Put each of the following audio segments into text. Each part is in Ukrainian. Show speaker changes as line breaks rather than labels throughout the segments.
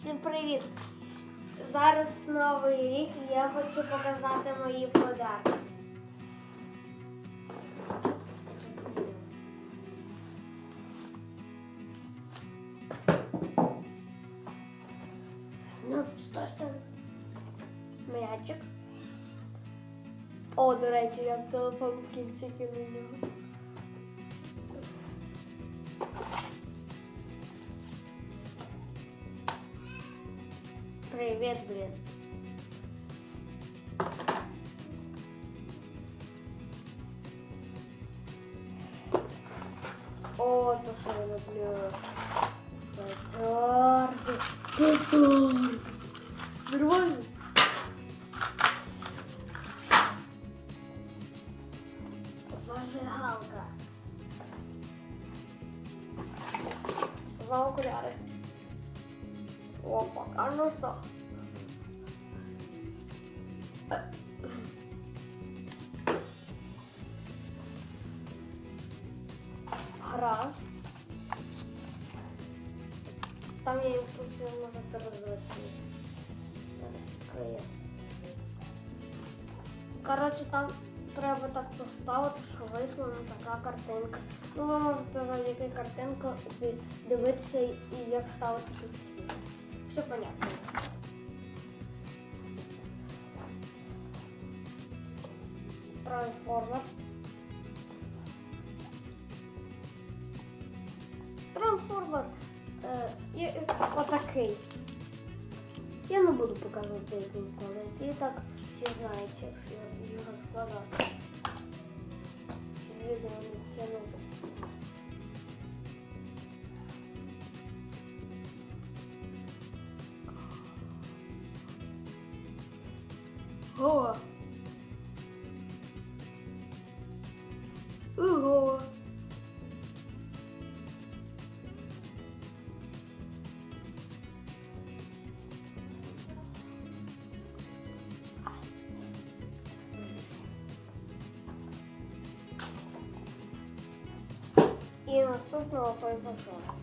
Всім привіт! Зараз новий рік і я хочу показати мої подарки. Ну, що ж це? М'ячик. О, до речі, я телефон в кінці кину нього. Привіт, блін. О, то що я люблю. Петарди. Петарди. Нормально? Зажигалка. Два окуляри. Опа, а ну що? Гра. Там є інструкція, можна передати. Коротше, там треба так поставити, що вийшла на така картинка. Ну, ви можете завдяки картинку ди- дивитися і як ставити тут. Все понятно. Трансформер. Трансформер е, є отакий. Я не буду показувати, як він складається. І так всі знають, як його складати. Відео не тягнути. Ого. Ого. І наступного поймашок.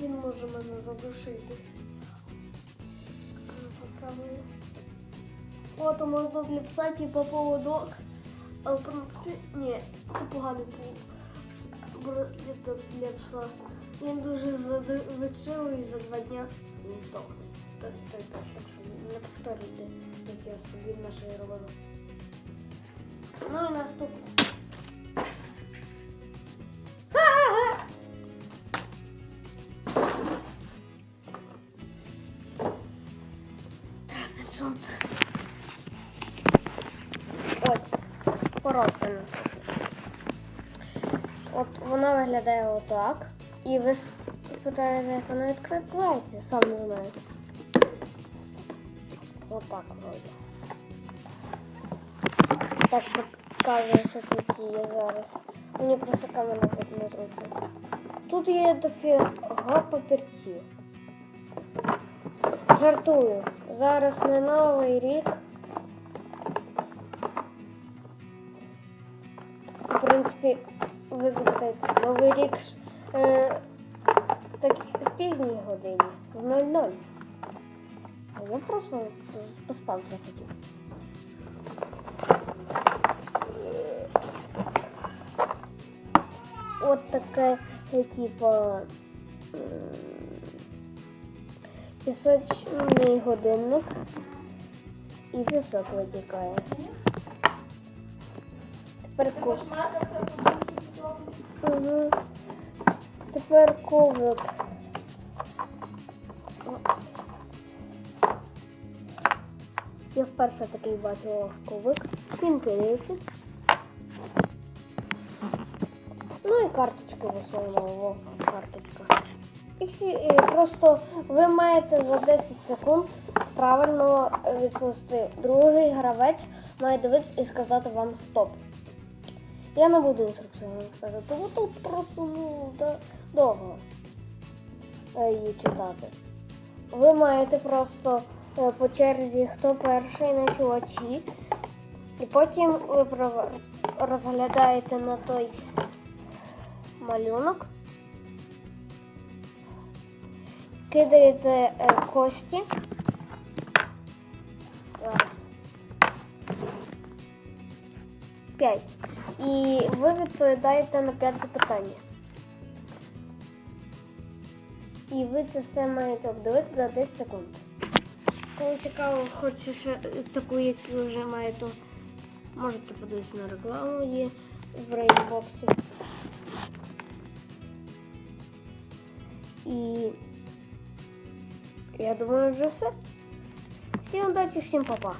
Він може мене задушити. Попробую. От можна вліпсати по поводок. А в принципі, ні, це поганий повод. Для пса. Він дуже звичайний за два дня не здохне. Так, так, так, так що не повторюйте, як я собі в нашій робила. Ну і наступне. Коробка. От вона виглядає отак. І ви спитаєте, як вона відкривається, сам не знаю. Отак вроді. Так показує, що тут є зараз. Мені просто камера не зручно. Тут є дофіга папірців. Жартую. Зараз не новий рік. Принципі, ви запитаєте, новий рік е, так в пізній годині, в 00. А я просто поспав захотів. От таке, е, типа, пісочний годинник і пісок витікає. Тепер. Угу. Тепер коврик. Я вперше такий бачила коврик. Він кидається. Ну і карточки висуємо. О, карточка. І всі і просто ви маєте за 10 секунд правильно відповісти. Другий гравець має дивитися і сказати вам стоп. Я не буду інструкцію вам сказати, бо тут просто ну, довго е, її читати. Ви маєте просто е, по черзі, хто перший на чувачі, і потім ви розглядаєте на той малюнок. Кидаєте е, кості. П'ять. І ви відповідаєте на п'яте питання. І ви це все маєте обдивити за 10 секунд. Кому цікаво, хоче ще е, таку, як ви вже маєте, можете подивитися на рекламу є в рейнбоксі. І я думаю, вже все. Всім удачі, всім па-па.